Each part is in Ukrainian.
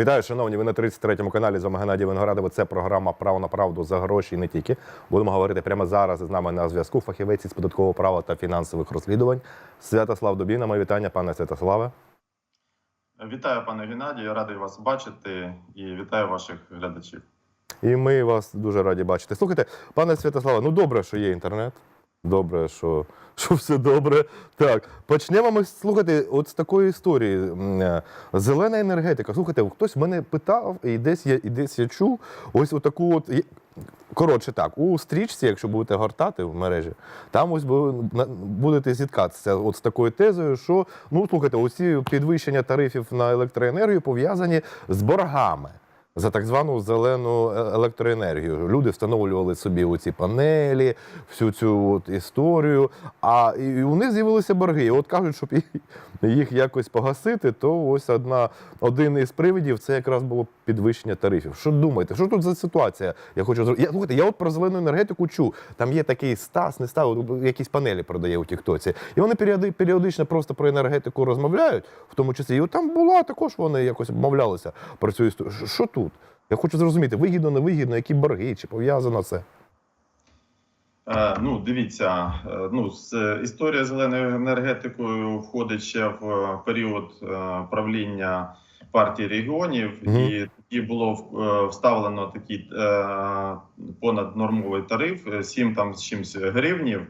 Вітаю, шановні. Ви на 33-му каналі з вами Геннадій Виноградов. Це програма Право на правду за гроші і не тільки. Будемо говорити прямо зараз. З нами на зв'язку фахівець із податкового права та фінансових розслідувань. Святослав Дубіна. Моє вітання, пане Святославе. Вітаю, пане Геннадію, радий вас бачити і вітаю ваших глядачів. І ми вас дуже раді бачити. Слухайте, пане Святославе, ну добре, що є інтернет. Добре, що, що все добре. Так, почнемо ми слухати от з такої історії. Е, Зелена енергетика. Слухайте, хтось мене питав, і десь я, і десь я чув ось отаку от. Коротше, так, у стрічці, якщо будете гортати в мережі, там ось будете зіткатися от з такою тезою, що ну слухайте, оці підвищення тарифів на електроенергію пов'язані з боргами за так звану зелену е- електроенергію. Люди встановлювали собі оці панелі, всю цю от історію. А і у них з'явилися борги. От кажуть, щоб їх, якось погасити, то ось одна один із привідів це якраз було підвищення тарифів. Що думаєте? Що тут за ситуація? Я хочу зро- я, слухайте, я от про зелену енергетику чу. Там є такий Стас, не став, якісь панелі продає у Тіктоці. І вони періоди- періодично просто про енергетику розмовляють, в тому числі. І от там була також вони якось обмовлялися про цю історію. Що- Що тут? Я хочу зрозуміти, вигідно, невигідно, які борги, чи пов'язано це? Е, ну, дивіться, е, ну, з, е, історія зеленою енергетикою входить ще в е, період е, правління партії регіонів, Мгм. і тоді було е, вставлено такий е, понаднормовий тариф, е, 7 там з чимось гривнів,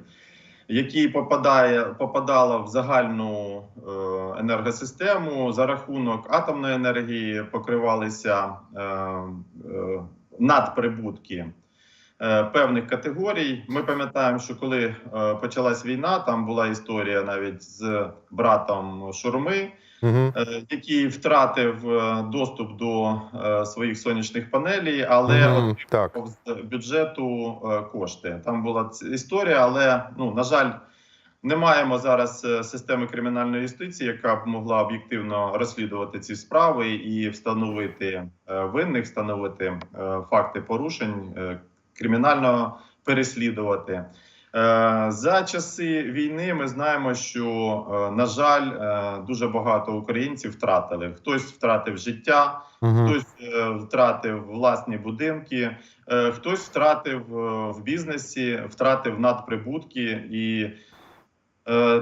який попадає, попадала в загальну е, енергосистему за рахунок атомної енергії, покривалися е, е, надприбутки певних категорій. Ми пам'ятаємо, що коли почалась війна, там була історія навіть з братом Шурми, Угу. е, який втратив е, доступ до е, своїх сонячних панелей, але Мгм, так. з бюджету кошти. Там була історія, але ну на жаль, не маємо зараз системи кримінальної юстиції, яка б могла об'єктивно розслідувати ці справи і встановити винних, встановити факти порушень, кримінально переслідувати. Е, За часи війни ми знаємо, що е, на жаль, е, дуже багато українців втратили. Хтось втратив життя, Угу. хтось втратив власні будинки, хтось втратив в бізнесі, втратив надприбутки, і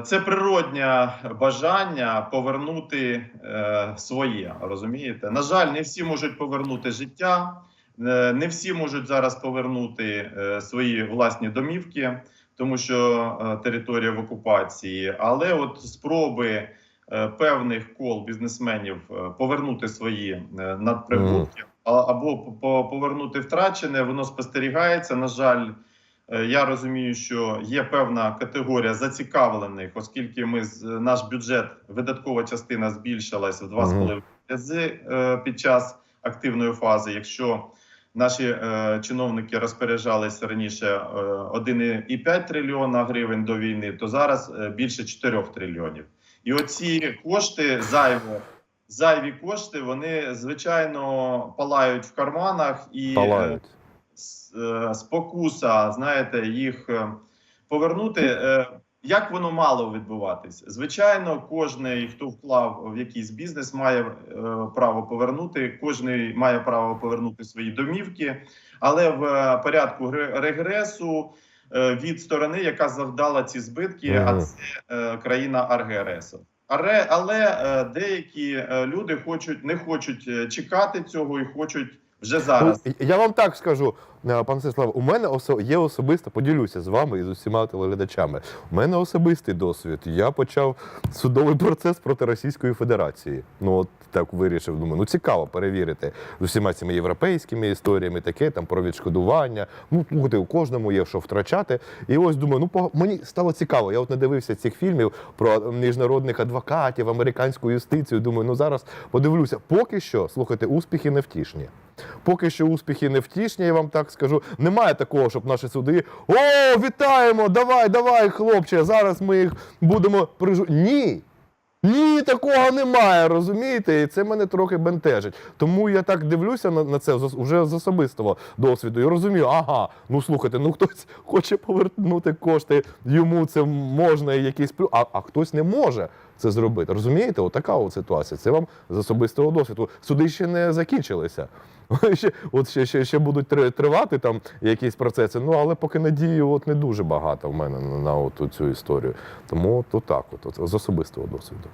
це природнє бажання повернути своє. Розумієте? На жаль, не всі можуть повернути життя, не всі можуть зараз повернути свої власні домівки, тому що е, територія в окупації, але от спроби е, певних кол бізнесменів е, повернути свої надприбутки або по- по- повернути втрачене, воно спостерігається. На жаль, я розумію, що є певна категорія зацікавлених, оскільки ми з наш бюджет, видаткова частина збільшилась в два з Мгм. половиною рази під час активної фази. Якщо Наші е, чиновники розпоряджалися раніше е, 1,5 трильйона гривень до війни, то зараз е, більше 4 трильйонів. І оці кошти зайві, зайві кошти, вони звичайно палають в карманах і е, Палають. е, спокуса, знаєте, їх е, повернути. е, Як воно мало відбуватись? Звичайно, кожен, хто вклав в якийсь бізнес, має е, право повернути. Кожен має право повернути свої домівки, але в е, порядку гре- регресу е, від сторони, яка завдала ці збитки, а це е, країна АРГРС. Але, але е, деякі е, люди хочуть не хочуть е, чекати цього і хочуть вже зараз. Ну, я вам так скажу, е, пан Сеслав, у мене осо- є особисто, поділюся з вами і з усіма телеглядачами. У мене особистий досвід. Я почав судовий процес проти Російської Федерації. Ну от так вирішив. Думаю, ну цікаво перевірити з усіма цими європейськими історіями, таке там про відшкодування. Ну слухайте, у кожному є що втрачати. І ось думаю, ну пога- мені стало цікаво. Я от не дивився цих фільмів про міжнародних адвокатів, американську юстицію. Думаю, ну зараз подивлюся. Поки що, слухайте, успіхи невтішні. Поки що успіхи невтішні, я вам так скажу. Немає такого, щоб наші суди о, вітаємо! Давай, давай, хлопче, зараз ми їх будемо прижу. Ні. Ні, такого немає, розумієте? І це мене трохи бентежить. Тому я так дивлюся на, на це вже з особистого досвіду і розумію, ага, ну слухайте, ну хтось хоче повернути кошти, йому це можна якийсь плюс, а, а хтось не може. це зробити. Розумієте? От така от ситуація. Це вам з особистого досвіду. Суди ще не закінчилися. Ще, от ще, ще, ще будуть тривати там якісь процеси. Ну але поки надії от не дуже багато в мене на, на от цю історію. Тому от, так, от, от з особистого досвіду.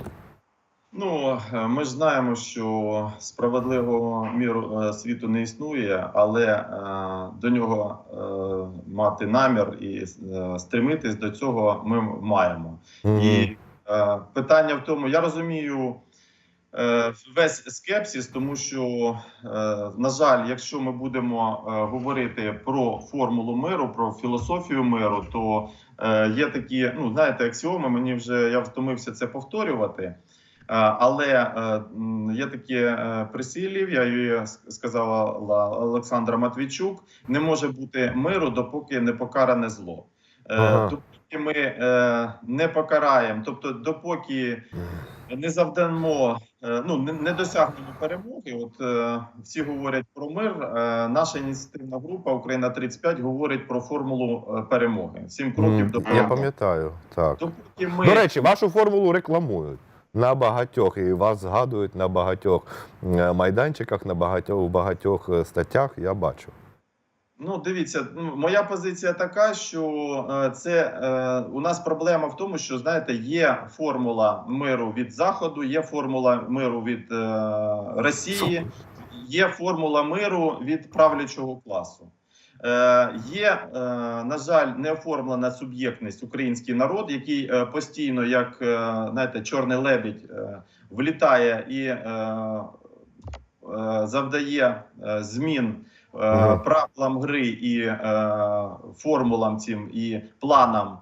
Ну, е, ми ж знаємо, що справедливого міру е, світу не існує, але е, до нього е, мати намір і е, стремитись до цього ми маємо. І е, питання в тому, я розумію весь скепсис, тому що, е, на жаль, якщо ми будемо е, говорити про формулу миру, про філософію миру, то е, є такі, ну знаєте, аксіоми. Мені вже я втомився це повторювати. Е, Але е, є таке е, прислів'я, і с- сказала Олександра Матвійчук: не може бути миру, допоки не покаране зло. Е, Ага. Допоки ми е, не покараємо, тобто допоки не завдамо, е, ну не, не досягнемо перемоги. От е, всі говорять про мир. Е, наша ініціативна група Україна 35 говорить про формулу перемоги. Сім кроків до Я пам'ятаю, так. Допоки ми До речі, вашу формулу рекламують на багатьох, і вас згадують на багатьох майданчиках, на багатьох в багатьох статтях. Я бачу. Ну, дивіться, ну, моя позиція така, що е, це е, у нас проблема в тому, що знаєте, є формула миру від заходу, є формула миру від е, Росії, є формула миру від правлячого класу. Е, є, е, на жаль, неоформлена суб'єктність український народ, який постійно, як знаєте, чорний лебідь, влітає і завдає змін е, правилам гри і е, формулам цим і планам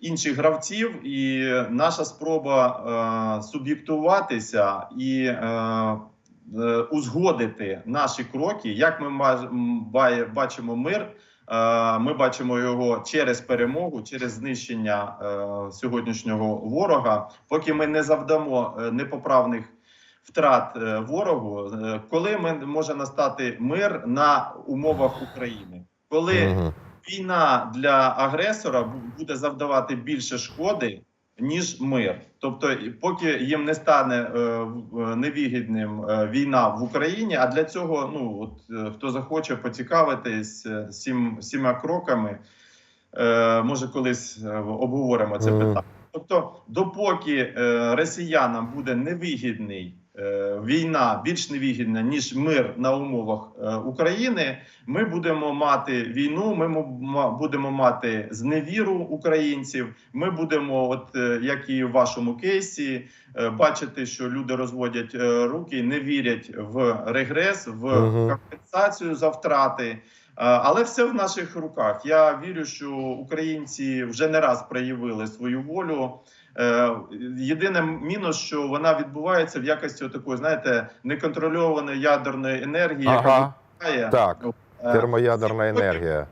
інших гравців. І наша спроба е, суб'єктуватися і е, е, узгодити наші кроки, як ми бачимо мир. е, Ми бачимо його через перемогу, через знищення сьогоднішнього ворога. Поки ми не завдамо непоправних втрат е, ворогу, е, коли ми може настати мир на умовах України, коли Мгм. війна для агресора буде завдавати більше шкоди. Ніж мир, тобто, поки їм не стане е, е, невигідним е, війна в Україні. А для цього, ну от е, хто захоче поцікавитись сім, сіма кроками, е, може колись обговоримо це питання. Тобто, допоки е, росіянам буде невигідний війна, більш невигідна ніж мир на умовах е, України, ми будемо мати війну. Ми будемо мати зневіру українців. Ми будемо, от е, як і в вашому кейсі, е, бачити, що люди розводять е, руки, не вірять в регрес, в компенсацію за втрати. Е, Але все в наших руках. Я вірю, що українці вже не раз проявили свою волю. Е, Єдине мінус, що вона відбувається в якості такої, знаєте, неконтрольованої ядерної енергії, яка Ага, вибухає. так, Е, термоядерна сім кроків- енергія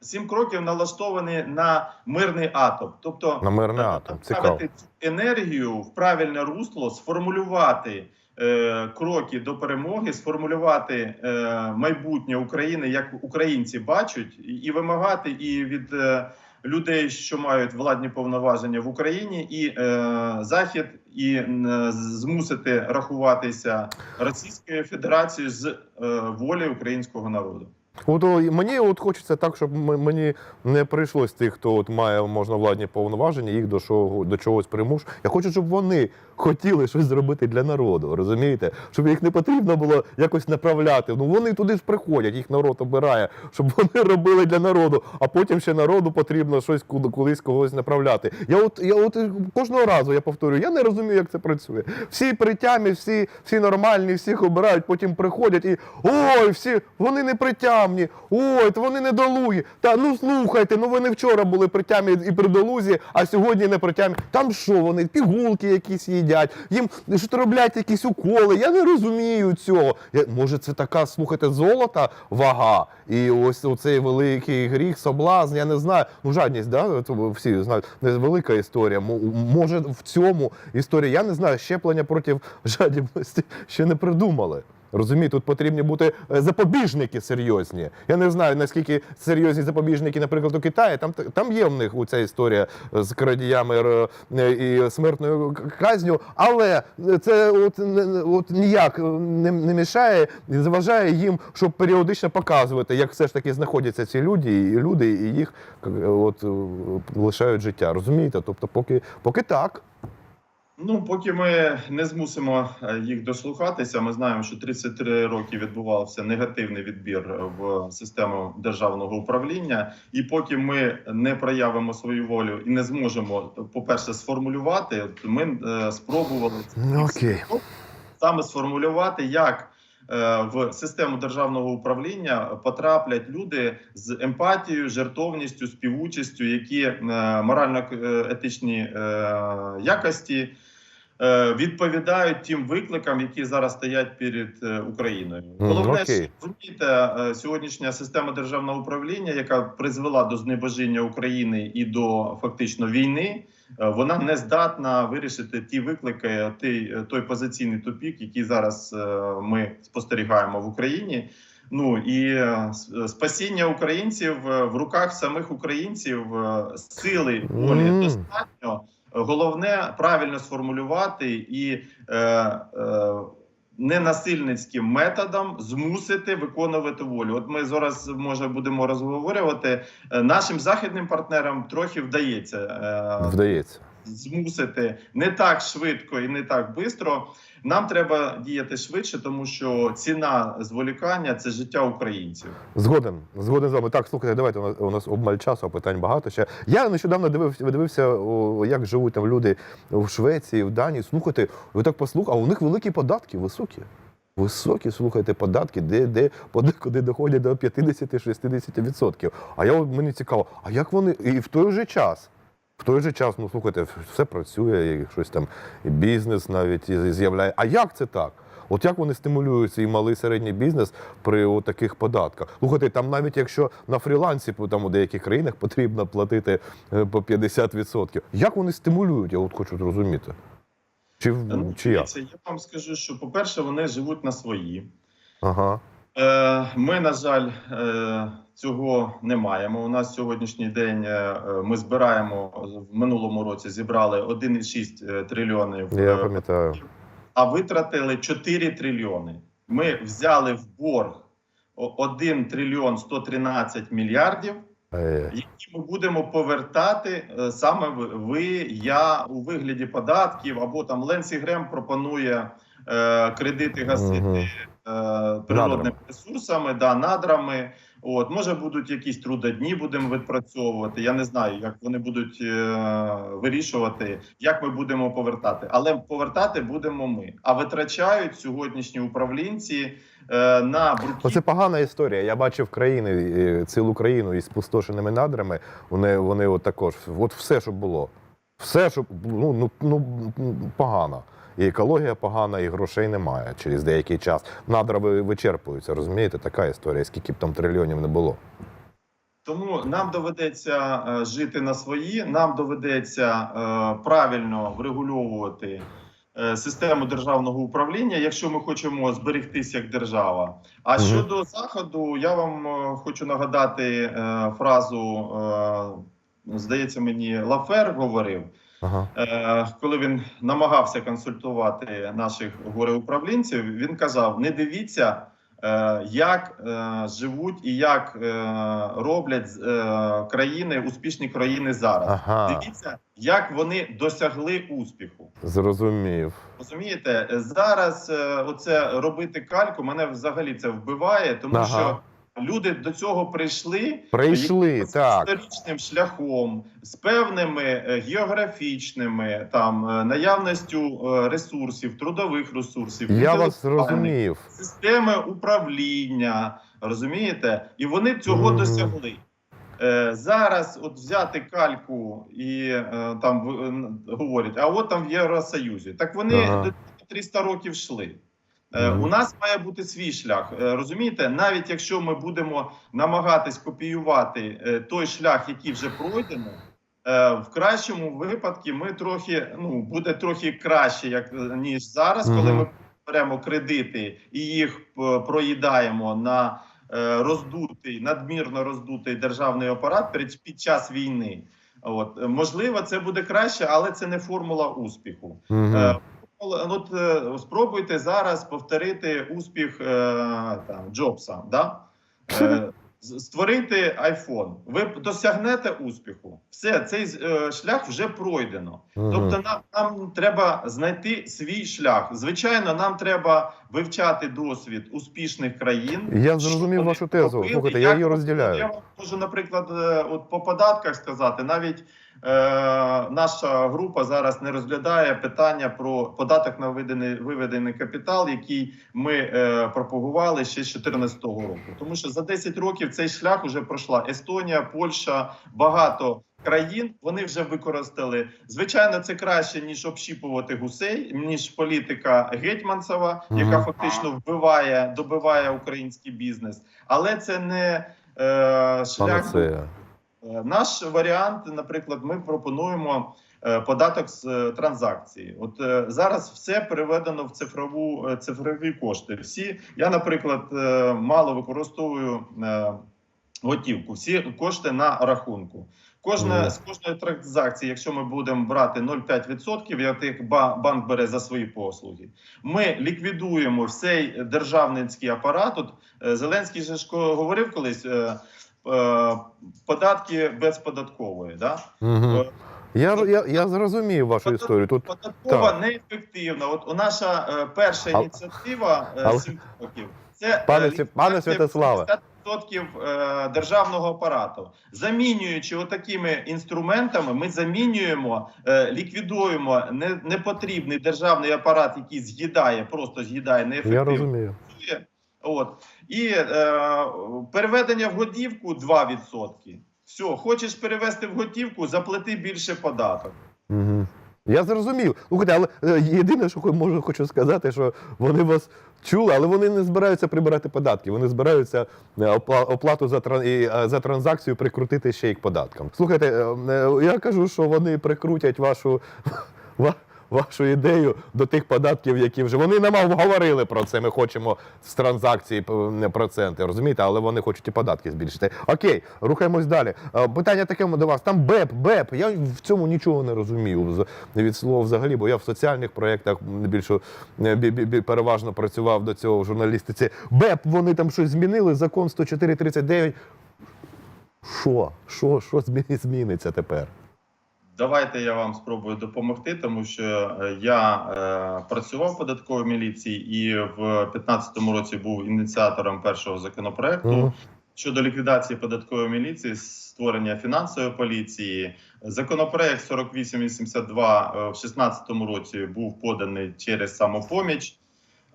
Сім кроків налаштовані на мирний атом, тобто на мирний атом. Цікаво. цю енергію в правильне русло, сформулювати е, кроки до перемоги, сформулювати е, майбутнє України, як українці бачать, і, і вимагати і від е, людей, що мають владні повноваження в Україні, і е, захід, і е, змусити рахуватися Російською Федерацією з е, волі українського народу. От мені от хочеться так, щоб мені не прийшлось тих, хто от має можна владні повноваження, їх до чого до чогось примуш. Я хочу, щоб вони хотіли щось зробити для народу. Розумієте? Щоб їх не потрібно було якось направляти. Ну вони туди ж приходять, їх народ обирає, щоб вони робили для народу, а потім ще народу потрібно щось куди кудись когось направляти. Я от я от кожного разу я повторюю, я не розумію, як це працює. Всі при тямі, всі, всі нормальні, всіх обирають, потім приходять і ой, всі вони не притямні, ой, то вони недолугі. Та ну слухайте, ну вони вчора були при тямі і при долузі, а сьогодні не при тямі. Там що вони? Пігулки якісь їдять, їм що роблять якісь уколи. Я не розумію цього. Я, може, це така, слухайте, золота вага, і ось оцей великий гріх, соблазн, я не знаю. Ну, жадність, да? Всі знають, велика історія. Може, в цьому історія, я не знаю, щеплення проти жадібності ще не придумали. Розумієте, тут потрібні бути е, запобіжники серйозні. Я не знаю, наскільки серйозні запобіжники, наприклад, у Китаї. Там, там є в них у ця історія з крадіями е, і смертною казню, але це от, от ніяк не, не мішає, не заважає їм, щоб періодично показувати, як все ж таки знаходяться ці люди, і люди, і їх е, от, е, лишають життя. Розумієте? Тобто, поки, поки так. Ну, поки ми не змусимо е, їх дослухатися, ми знаємо, що 33 роки відбувався негативний відбір в систему державного управління. І поки ми не проявимо свою волю і не зможемо, по-перше, сформулювати, ми е, спробували okay. саме сформулювати, як е, в систему державного управління потраплять люди з емпатією, жертовністю, співучастю, які е, морально-етичні е, якості е, відповідають тим викликам, які зараз стоять перед е, Україною. Головне, що розумієте, е, сьогоднішня система державного управління, яка призвела до знебожіння України і до фактично війни. Е, Вона не здатна вирішити ті виклики, той, той позиційний тупік, який зараз е, ми спостерігаємо в Україні. Ну і е, спасіння українців е, в руках самих українців е, сили волі достатньо. Головне правильно сформулювати і е, е, ненасильницьким методом змусити виконувати волю. От ми зараз може будемо розговорювати. Е, Нашим західним партнерам трохи вдається е, Вдається. Змусити не так швидко і не так швидко. Нам треба діяти швидше, тому що ціна зволікання це життя українців. Згоден, згоден з вами. Так, слухайте, давайте у нас, обмаль часу, а питань багато ще. Я нещодавно дивився, дивився, як живуть там люди в Швеції, в Данії. Слухайте, ви так послухали, а у них великі податки, високі. Високі, слухайте, податки, де, де подекуди доходять до 50-60%. А я мені цікаво, а як вони і в той же час. В той же час, ну слухайте, все працює, і щось там, і бізнес навіть і з'являє. А як це так? От як вони стимулюють свій малий середній бізнес при таких податках? Слухайте, там навіть якщо на фрілансі там у деяких країнах потрібно платити е, по 50%. Як вони стимулюють? Я от хочу зрозуміти. Чи, Ну, чи дивіться, я вам скажу, що по-перше, вони живуть на свої. Ага. Е, Ми, на жаль, е, цього не маємо. У нас сьогоднішній день е, ми збираємо в минулому році зібрали 1,6 трильйонів, Я пам'ятаю. а витратили 4 трильйони. Ми взяли в борг о- 1 трильйон 113 мільярдів. Які ми будемо повертати саме ви, я у вигляді податків, або там Ленсі Грем пропонує е, кредити гасити природними Надрами. ресурсами, да, надрами. От може будуть якісь трудодні, будемо відпрацьовувати. Я не знаю, як вони будуть е, вирішувати, як ми будемо повертати, але повертати будемо ми. А витрачають сьогоднішні управлінці е, на бруківку. Оце погана історія. Я бачив країни, е, цілу країну із спустошеними надрами. Вони, вони от також, от все, що було. Все, що ну, ну, ну погано. І екологія погана, і грошей немає через деякий час. Надра ви- вичерпуються, розумієте? Така історія, скільки б там трильйонів не було. Тому нам доведеться е, жити на свої, нам доведеться е, правильно врегульовувати е, систему державного управління, якщо ми хочемо зберегтися як держава. А щодо заходу, я вам хочу нагадати фразу. Здається, мені Лафер говорив, Ага. Е, коли він намагався консультувати наших гореуправлінців, він казав: не дивіться, е, як е, живуть і як е, роблять е, країни, успішні країни зараз. Ага, Дивіться, як вони досягли успіху. зрозумів. Розумієте, зараз е, оце робити кальку мене взагалі це вбиває, тому Ага. що люди до цього прийшли Прийшли, так. історичним шляхом, з певними е, географічними там е, наявністю е, ресурсів, трудових ресурсів, Я вас зрозумів. системи управління. Розумієте, і вони цього Мгм. досягли. Зараз от взяти кальку і там говорять, а от там в Євросоюзі. Так вони Ага. до 300 років йшли. Е. У нас має бути свій шлях. Е, Розумієте, навіть якщо ми будемо намагатись копіювати е, той шлях, який вже пройдено, в кращому випадку ми трохи ну буде трохи краще, як ніж зараз, коли ми беремо кредити і їх проїдаємо на роздутий, надмірно роздутий державний апарат перед під час війни. От можливо, це буде краще, але це не формула успіху. Ну, От е, спробуйте зараз повторити успіх е, там Джобса. Да? Е, Створити iPhone. Ви досягнете успіху. Все, цей шлях вже пройдено. Мгм. Тобто, нам, нам треба знайти свій шлях. Звичайно, нам треба вивчати досвід успішних країн. Я зрозумів вашу тезу. Слухайте, я її розділяю. Я можу, наприклад, от по податках сказати. Навіть наша група зараз не розглядає питання про податок на виведений, виведений капітал, який ми е, пропагували ще з 2014 року. Тому що за 10 років цей шлях вже пройшла Естонія, Польща, багато. Країн вони вже використали. Звичайно, це краще ніж общіпувати гусей, ніж політика гетьманцева, яка фактично вбиває, добиває український бізнес. Але це не е, шлях. Панацея. Е, Наш варіант, наприклад, ми пропонуємо е, податок з е, транзакції. От зараз все переведено в цифрову цифрові кошти. Всі я, наприклад, мало використовую готівку. Всі кошти на рахунку. Кожна з кожної транзакції, якщо ми будемо брати 0,5%, як як ба- банк бере за свої послуги, ми ліквідуємо цей державницький апарат. От Зеленський же ж говорив колись. Е, Податки безподаткової, да Мгм. Е, Я, я, я зрозумів вашу Подат- історію. Тут податкова Так. неефективна. От у наша е, перша А- ініціатива е, але- сім років. Це Пане е, пане Святославе. 50% е, державного апарату. Замінюючи отакими інструментами, ми замінюємо, е, ліквідуємо не- непотрібний державний апарат, який з'їдає, просто з'їдає я розумію. От. І е, переведення в готівку 2%. Все, хочеш перевести в готівку, заплати більше податок. Угу. Я зрозумів. Слухайте, але е, єдине, що можу хочу сказати, що вони вас чули, але вони не збираються прибирати податки. Вони збираються е, опла- оплату за, тран- і, е, за транзакцію прикрутити ще й к податкам. Слухайте, я кажу, що вони прикрутять вашу. ва- Вашу ідею до тих податків, які вже вони нам говорили про це. Ми хочемо з транзакції не проценти, розумієте, але вони хочуть і податки збільшити. Окей, рухаємось далі. Е, Питання таке до вас. Там БЕП, БЕП. Я в цьому нічого не розумів від слова взагалі, бо я в соціальних проєктах більше бі- бі- бі- переважно працював до цього в журналістиці. БЕП, вони там щось змінили, закон 104.39. Що? Що? Що зміниться тепер? Давайте я вам спробую допомогти, тому що е, я е, працював в податковій міліції і в 2015 році був ініціатором першого законопроекту Мгм. щодо ліквідації податкової міліції, створення фінансової поліції. Законопроект 4882 е, в 2016 році був поданий через самопоміч.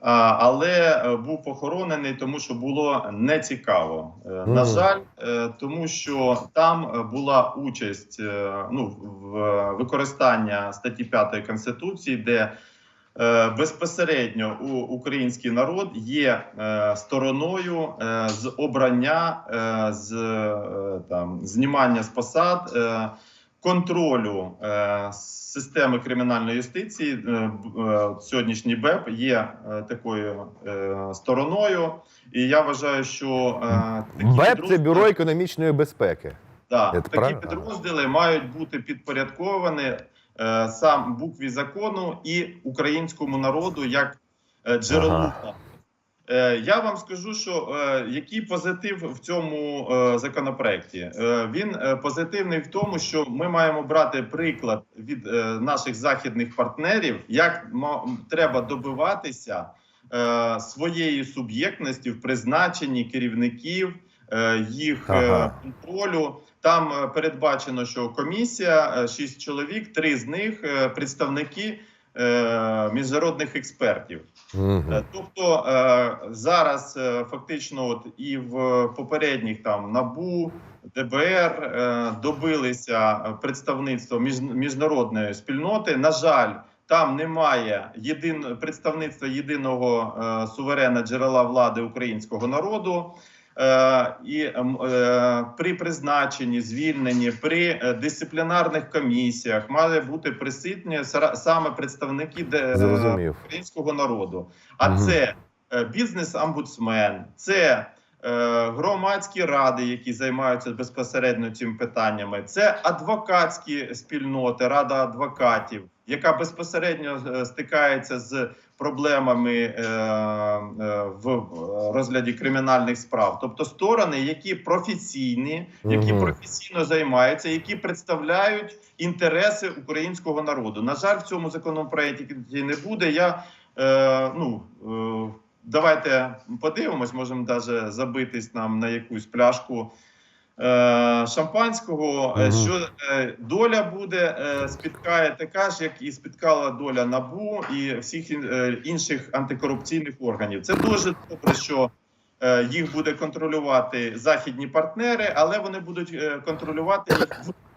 Але е, був похоронений, тому що було нецікаво. Е, На жаль, е, тому що там була участь ну, в використання статті 5 конституції, де безпосередньо у український народ є стороною з обрання, з там знімання з посад. Контролю е, системи кримінальної юстиції е, е, сьогоднішній БЕП є е, такою е, стороною, і я вважаю, що е, такі БЕП це бюро економічної безпеки. Да, Це такі правильно? підрозділи мають бути підпорядковані е, сам букві закону і українському народу як джерелу. Ага. Е, я вам скажу, що е, який позитив в цьому е, законопроекті. Він позитивний в тому, що ми маємо брати приклад від наших західних партнерів, як треба добиватися своєї суб'єктності в призначенні керівників, їх Ага. контролю. Там передбачено, що комісія шість чоловік, три з них представники міжнародних експертів. Е, Тобто е, зараз е, фактично, от і в попередніх там набу ДБР е, добилися представництва між, міжнародної спільноти. На жаль, там немає єдин представництва єдиного е, суверена джерела влади українського народу. Е, і ем, е, при призначенні, звільненні, при е, дисциплінарних комісіях мали бути присутні саме представники Зрозумів. українського народу. А Мгм. це бізнес-омбудсмен, це громадські ради, які займаються безпосередньо цими питаннями, це адвокатські спільноти, рада адвокатів, яка безпосередньо стикається з проблемами е, е, в розгляді кримінальних справ, тобто сторони, які професійні, які професійно займаються, які представляють інтереси українського народу. На жаль, в цьому законопроекті не буде. Я е, ну. Давайте подивимось, можемо навіть забитись нам на якусь пляшку шампанського. е, Мгм. Що е, доля буде спіткає така ж, як і спіткала доля набу і всіх інших антикорупційних органів. Це дуже добре, що їх буде контролювати західні партнери, але вони будуть контролювати їх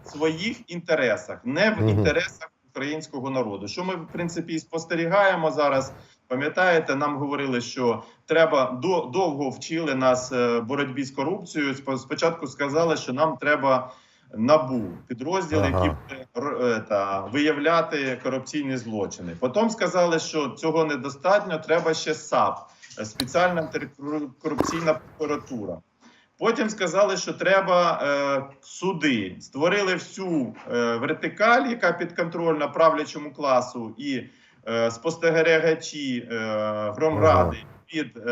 в своїх інтересах, не в Мгм. інтересах українського народу. Що ми в принципі і спостерігаємо зараз. Пам'ятаєте, нам говорили, що треба довго вчили нас е, боротьбі з корупцією. Спочатку сказали, що нам треба набу підрозділ, Ага. який буде р- е, та, виявляти корупційні злочини. Потім сказали, що цього недостатньо. Треба ще САП, е, спеціальна антикорупційна прокуратура. Потім сказали, що треба е, суди. Створили всю е, вертикаль, яка підконтрольна правлячому класу, і е, спостерігачі е, громради від е,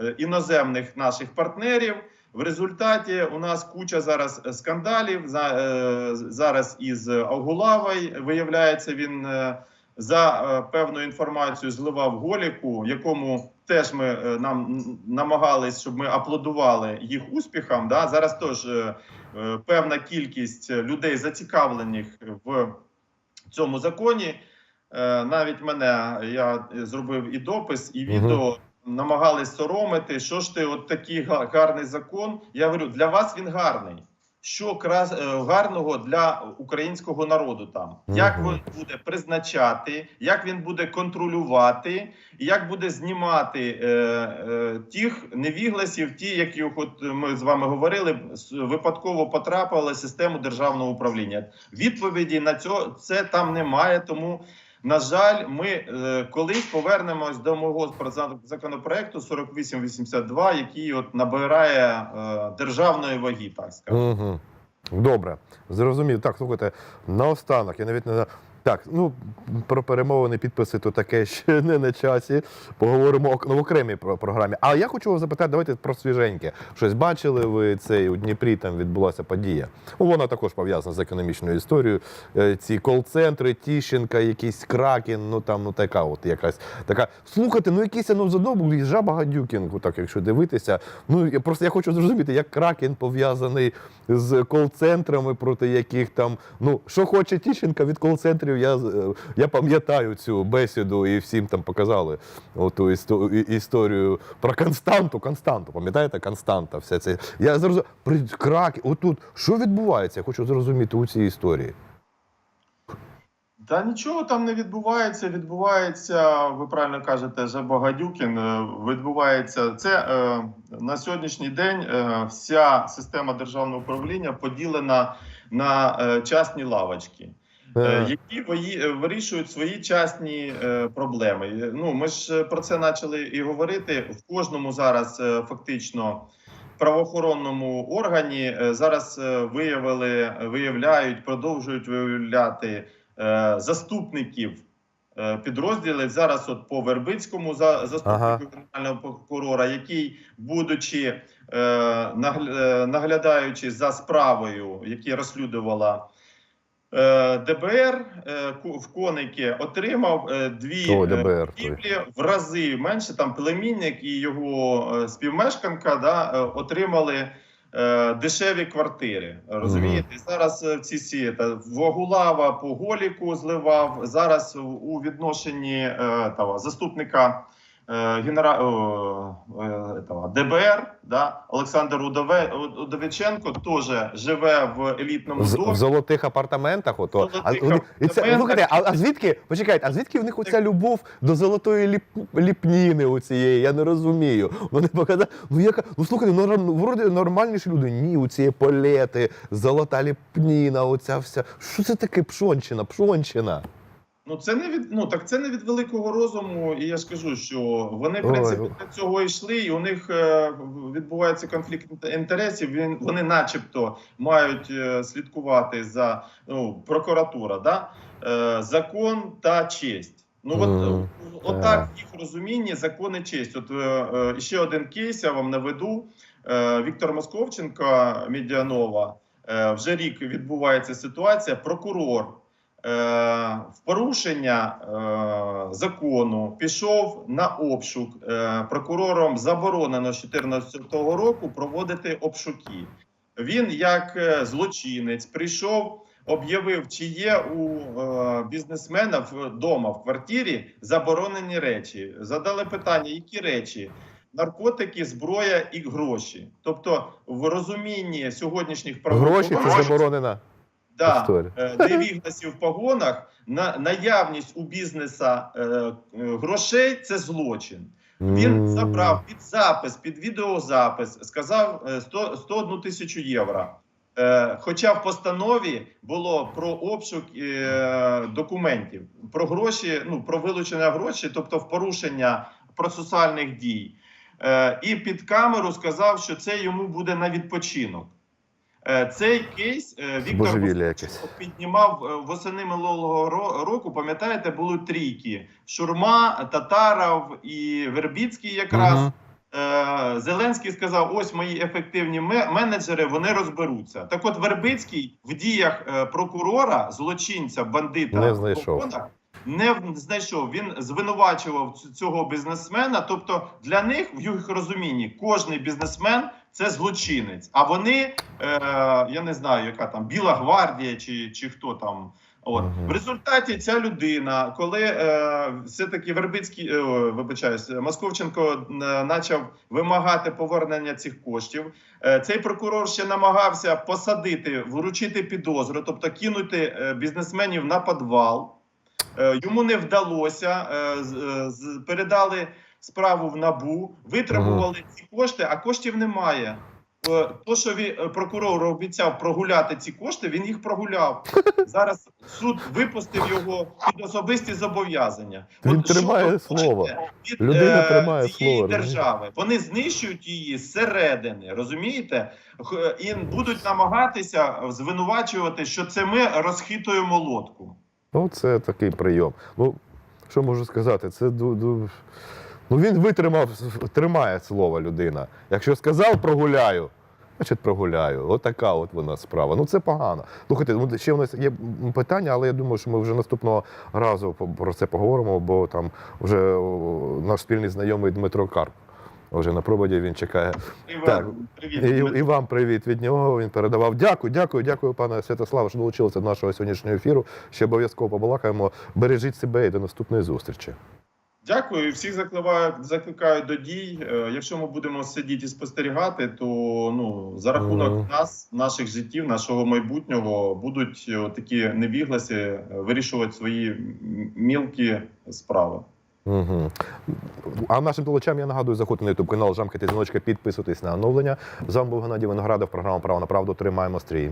е, іноземних наших партнерів. В результаті у нас куча зараз скандалів. Е, зараз із Агулавою виявляється, він е, за е, певну інформацію зливав голіку, якому теж ми е, нам намагались, щоб ми аплодували їх успіхам. Да? Зараз теж е, е, певна кількість людей зацікавлених в цьому законі. Е, Навіть мене я зробив і допис, і відео. Намагались соромити, що ж ти, от такий гарний закон. Я говорю, для вас він гарний. Що крас е, гарного для українського народу там? Як він буде призначати, як він буде контролювати, і як буде знімати е, е, тих невігласів, ті, які от ми з вами говорили, випадково потрапили в систему державного управління. Відповіді на цього це там немає. Тому на жаль, ми е, колись повернемось до мого законопроекту 4882, який от набирає е, державної ваги, так скажемо. Угу. Добре, зрозумів. Так, слухайте, наостанок, я навіть не. Так, ну про перемовини підписи то таке ще не на часі. Поговоримо ну, в окремій про- програмі. А я хочу вас запитати, давайте про свіженьке. Щось бачили ви цей у Дніпрі? Там відбулася подія. Ну, вона також пов'язана з економічною історією. Е, Ці кол-центри, Тіщенка, якийсь Кракен, ну там ну така, от якась така. Слухайте, ну якийсь ну з одного боку, жаба гадюкін, так якщо дивитися. Ну я просто я хочу зрозуміти, як Кракен пов'язаний з кол-центрами, проти яких там ну що хоче Тіщенка від кол-центрів. Я я пам'ятаю цю бесіду і всім там показали оту істо- історію про Константу. Константу, пам'ятаєте, Константа, все це. Я зрозумів. Кракен, отут що відбувається? Я хочу зрозуміти у цій історії. Та нічого там не відбувається. Відбувається, ви правильно кажете, Жаба Гадюкін. е, Відбувається це е, на сьогоднішній день. е, Вся система державного управління поділена на е, частні лавочки. Е, Е, які вої- е, вирішують свої частні проблеми. Ну ми ж про це почали і говорити. В кожному зараз фактично правоохоронному органі зараз виявили, виявляють, продовжують виявляти е, заступників. е, Підрозділів зараз, от по Вербицькому за заступнику Ага. генерального прокурора, який, будучи е, нагля- наглядаючи за справою, яка розслідувала ДБР е, в Коники отримав е, дві О, е, ДБР. в рази менше. Там племінник і його е, співмешканка да, е, отримали е, дешеві квартири. Розумієте, І зараз е, ці всі та, Вогулава по Голіку зливав. Зараз у відношенні е, того, заступника е, генера... о, е, этого, ДБР, да, Олександр Удове... Удовиченко теж живе в елітному З- домі. в золотих апартаментах. Ото. В А, золотих вони- і це, слухайте, а, а звідки, почекайте, а звідки в них оця любов до золотої ліп, ліпніни у цієї? Я не розумію. Вони показали, ну яка, ну слухайте, ну, норм- вроді нормальніші люди. Ні, у цієї полети, золота ліпніна, оця вся. Що це таке пшонщина, пшонщина? Ну це не від ну так це не від великого розуму, і я ж кажу, що вони в принципі до цього йшли, і у них е, відбувається конфлікт інтересів. Він вони, начебто, мають е, слідкувати за ну прокуратура, да е, закон та честь. Ну от, е, отак в їх розумінні закон і честь. От е, ще один кейс я вам наведу. Е, Віктор Московченко, Медіанова. Е, вже рік відбувається ситуація. Прокурор в порушення е, закону пішов на обшук. Е, прокурором заборонено з 2014 року проводити обшуки. Він, як е, злочинець, прийшов, об'явив, чи є у е, бізнесмена вдома в квартирі заборонені речі. Задали питання, які речі? Наркотики, зброя і гроші. Тобто, в розумінні сьогоднішніх Гроші це заборонена да, історія. е, в погонах, на наявність у бізнеса е, е, грошей це злочин. Він забрав під запис, під відеозапис, сказав е, 100, 101 тисячу євро. Е, Хоча в постанові було про обшук е, документів, про гроші, ну про вилучення грошей, тобто в порушення процесуальних дій. Е, І під камеру сказав, що це йому буде на відпочинок. Е, Цей кейс е, Віктор піднімав е, восени минулого ро- року. Пам'ятаєте, були трійки: Шурма, Татаров і Вербіцький. Якраз. Е, Зеленський сказав: ось мої ефективні ме- менеджери, вони розберуться. Так, от Вербицький в діях прокурора, злочинця, бандита Не знайшов. Не знайшов. Він звинувачував цього бізнесмена. Тобто, для них в їх розумінні кожний бізнесмен це злочинець. А вони, е, я не знаю, яка там Біла гвардія чи, чи хто там. От в результаті ця людина, коли е, все-таки Вербицький, е, вибачаюсь, Московченко е, почав вимагати повернення цих коштів, е, цей прокурор ще намагався посадити, вручити підозру, тобто кинути е, бізнесменів на підвал. Е, йому не вдалося. Е, е, передали справу в набу, витребували ці кошти, а коштів немає. То, що прокурор обіцяв прогуляти ці кошти, він їх прогуляв. Зараз суд випустив його під особисті зобов'язання. Він От тримає слово. від, Людина тримає цієї слово, держави. Вони знищують її зсередини, розумієте? І будуть намагатися звинувачувати, що це ми розхитуємо лодку. Ну, це такий прийом. Ну, що можу сказати? Це. Ну, він витримав, тримає слово людина. Якщо сказав прогуляю, значить прогуляю. От така от вона справа. Ну це погано. Слухайте, ну, ще у нас є питання, але я думаю, що ми вже наступного разу про це поговоримо, бо там вже наш спільний знайомий Дмитро Карп. Вже на проводі він чекає. Привіт, Так. привіт. І, і вам привіт від нього. Він передавав. Дякую, дякую, дякую, пане Святославе, що долучилися до нашого сьогоднішнього ефіру. Ще обов'язково побалакаємо. Бережіть себе і до наступної зустрічі. Дякую. Всіх закликаю, закликаю до дій. Е, Якщо ми будемо сидіти і спостерігати, то ну за рахунок Мгм. нас, наших життів, нашого майбутнього будуть е, такі невігласі е, вирішувати свої мілкі справи. Угу. А нашим телечам я нагадую, заходьте на YouTube канал, жамкайте дзвіночка, підписуйтесь на оновлення. З вами був Геннадій Виноградов, програма Право на правду. Тримаємо стрій.